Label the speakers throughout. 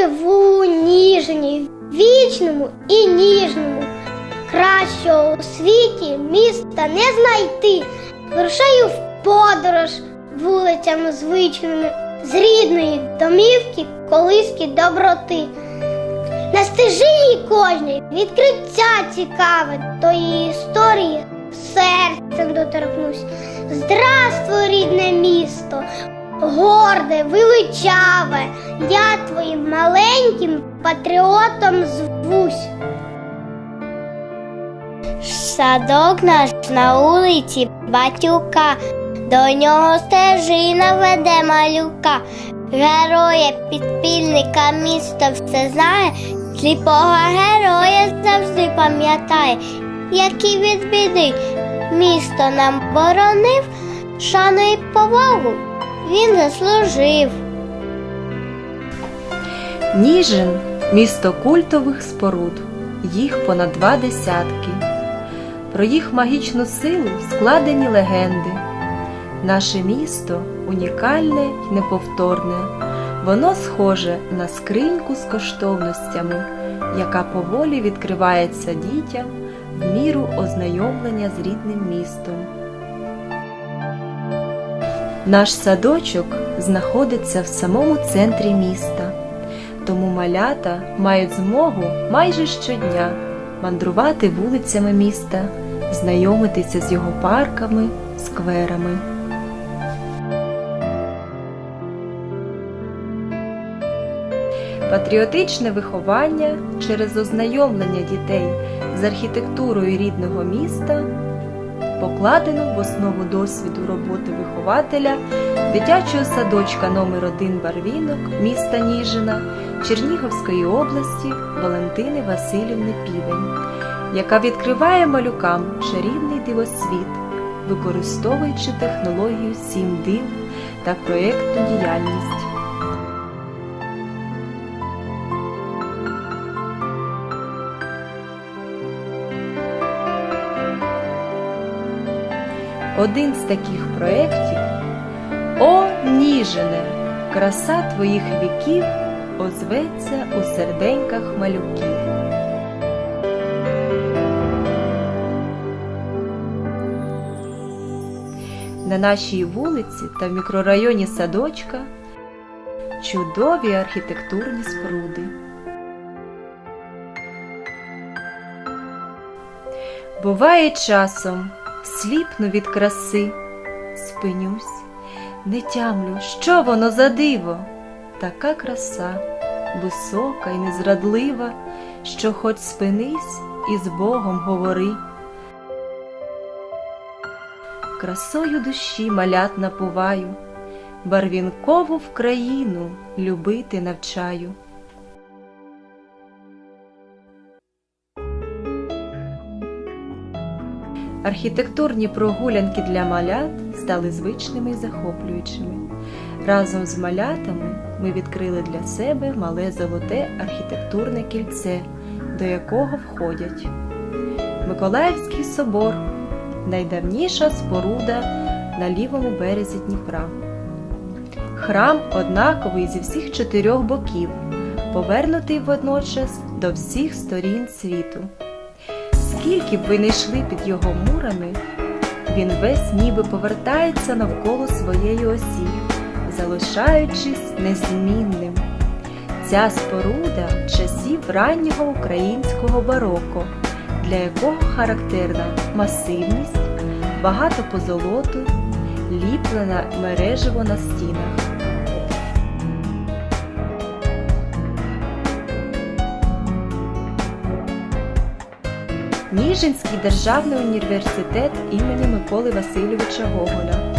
Speaker 1: Живу у Ніжині, вічному і ніжному. Кращого у світі міста не знайти. Вирушаю в подорож вулицями звичними, з рідної домівки колиски доброти. На стежині кожній відкриття цікаве, то її історії серцем доторкнусь. Здравствуй, рідне місто, горде, величаве, я твоїм маленьким патріотом звусь. Садок наш на вулиці Батюка, до нього стежина веде малюка. Героя підпільника місто все знає, сліпого героя завжди пам'ятає, який від біди місто нам боронив, шану і повагу він заслужив.
Speaker 2: Ніжин місто культових споруд, їх понад два десятки. Про їх магічну силу складені легенди. Наше місто унікальне й неповторне. Воно схоже на скриньку з коштовностями, яка поволі відкривається дітям в міру ознайомлення з рідним містом. Наш садочок знаходиться в самому центрі міста, тому малята мають змогу майже щодня мандрувати вулицями міста, знайомитися з його парками, скверами. Патріотичне виховання через ознайомлення дітей з архітектурою рідного міста покладено в основу досвіду роботи вихователя дитячого садочка номер 1 Барвінок міста Ніжина Чернігівської області Валентини Васильівни Півень, яка відкриває малюкам чарівний дивосвіт, використовуючи технологію сім див та проєктну діяльність. Один з таких проєктів О, Ніжине! Краса твоїх віків озветься у серденьках малюків. На нашій вулиці та в мікрорайоні садочка чудові архітектурні споруди. Буває часом сліпну від краси, спинюсь, не тямлю, що воно за диво, така краса, висока і незрадлива, що хоч спинись і з Богом говори. Красою душі малят напуваю, барвінкову в країну любити навчаю. Архітектурні прогулянки для малят стали звичними і захоплюючими. Разом з малятами ми відкрили для себе мале золоте архітектурне кільце, до якого входять Миколаївський собор, найдавніша споруда на лівому березі Дніпра. Храм однаковий зі всіх чотирьох боків, повернутий водночас до всіх сторін світу. Скільки б ви не йшли під його мурами, він весь ніби повертається навколо своєї осі, залишаючись незмінним. Ця споруда часів раннього українського бароко, для якого характерна масивність, багато позолоту, ліплене мережево на стінах. Ніжинський державний університет імені Миколи Васильовича Гоголя.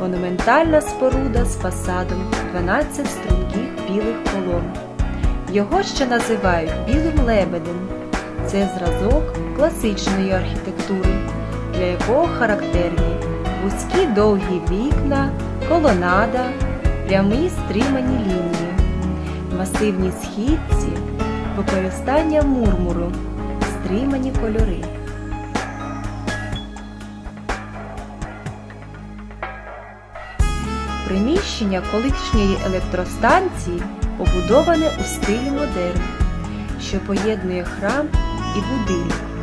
Speaker 2: Монументальна споруда з фасадом 12 струнких білих колон. Його ще називають білим лебедем. Це зразок класичної архітектури, для якого характерні вузькі довгі вікна, колонада, прямі стримані лінії, масивні східці, використання мурмуру стримані кольори. Приміщення колишньої електростанції побудоване у стилі модерн, що поєднує храм і будинок.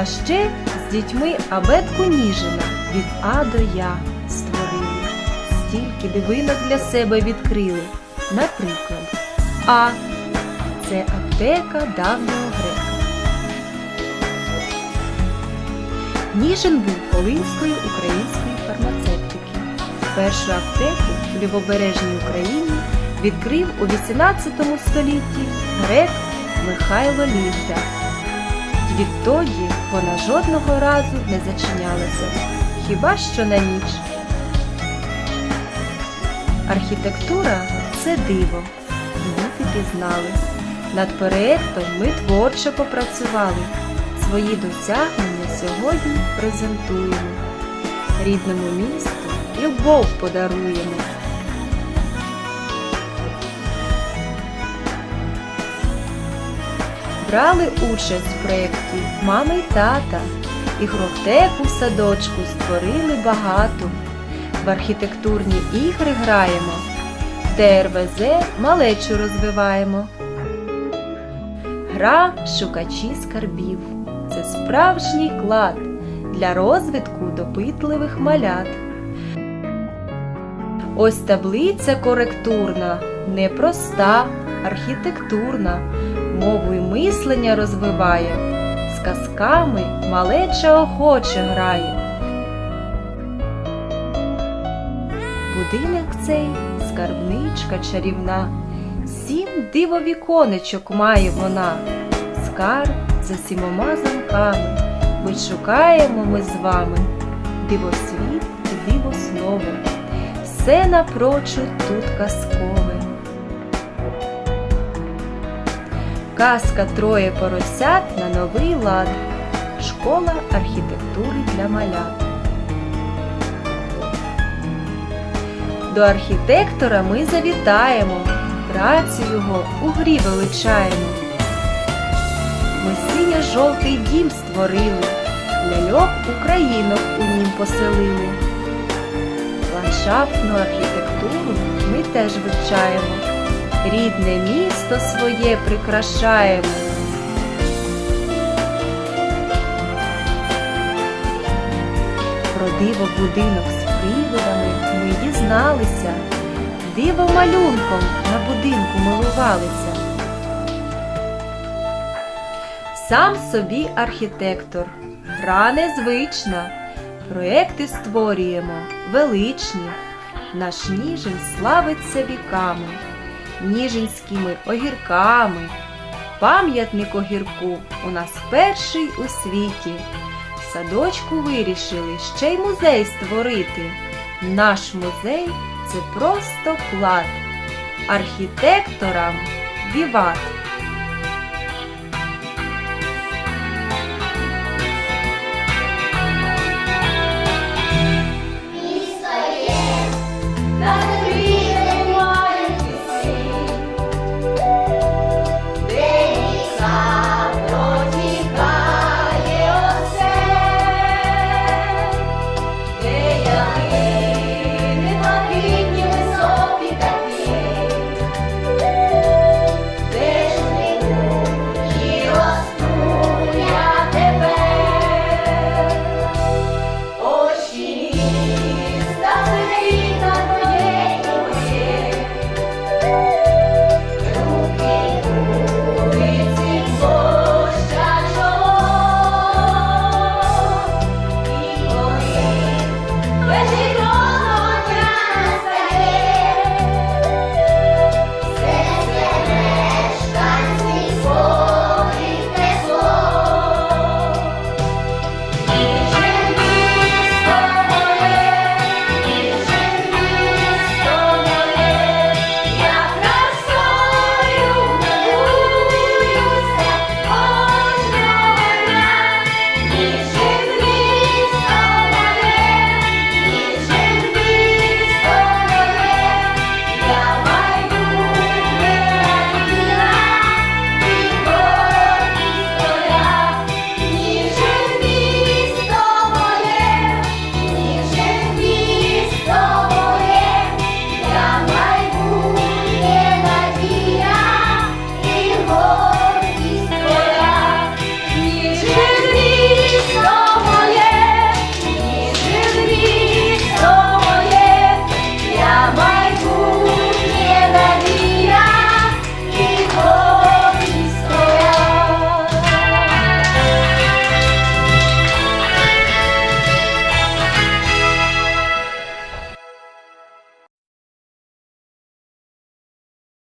Speaker 2: А ще з дітьми абетку Ніжина від А до Я створили. Стільки дивинок для себе відкрили. Наприклад, А це аптека давнього грека. Ніжин був Волинської української фармацевтики. Першу аптеку в Лівобережній Україні відкрив у 18 столітті грек Михайло Лігда. Відтоді вона жодного разу не зачинялася, хіба що на ніч. Архітектура це диво, діти пізнали. Над проєктом ми творчо попрацювали. Свої досягнення сьогодні презентуємо. Рідному місту любов подаруємо. Брали участь в проєкті мами й тата. Ігротеку в садочку створили багато. В архітектурні ігри граємо, в ТРВЗ малечу розвиваємо. Гра шукачі скарбів це справжній клад для розвитку допитливих малят. Ось таблиця коректурна, непроста, архітектурна, мову й мислення розвиває, з казками малеча охоче грає. Будинок цей скарбничка чарівна, сім дивовіконечок має вона, скарб за сімома замками. Ми шукаємо ми з вами дивосвіт і дивоснове, все напрочуд тут казкове. Казка троє поросят на новий лад. Школа архітектури для малят. До архітектора ми завітаємо, працю його у грі величаємо. Ми синьо-жовтий дім створили, ляльок українок у нім поселили. Ландшафтну архітектуру ми теж вивчаємо, рідне місто своє прикрашаємо. Про диво будинок з привидами ми дізналися, диво малюнком на будинку милувалися. Сам собі архітектор, гра незвична, проекти створюємо величні. Наш ніжин славиться віками, ніжинськими огірками. Пам'ятник огірку у нас перший у світі. В садочку вирішили ще й музей створити. Наш музей це просто клад. Архітекторам віват. Місто є.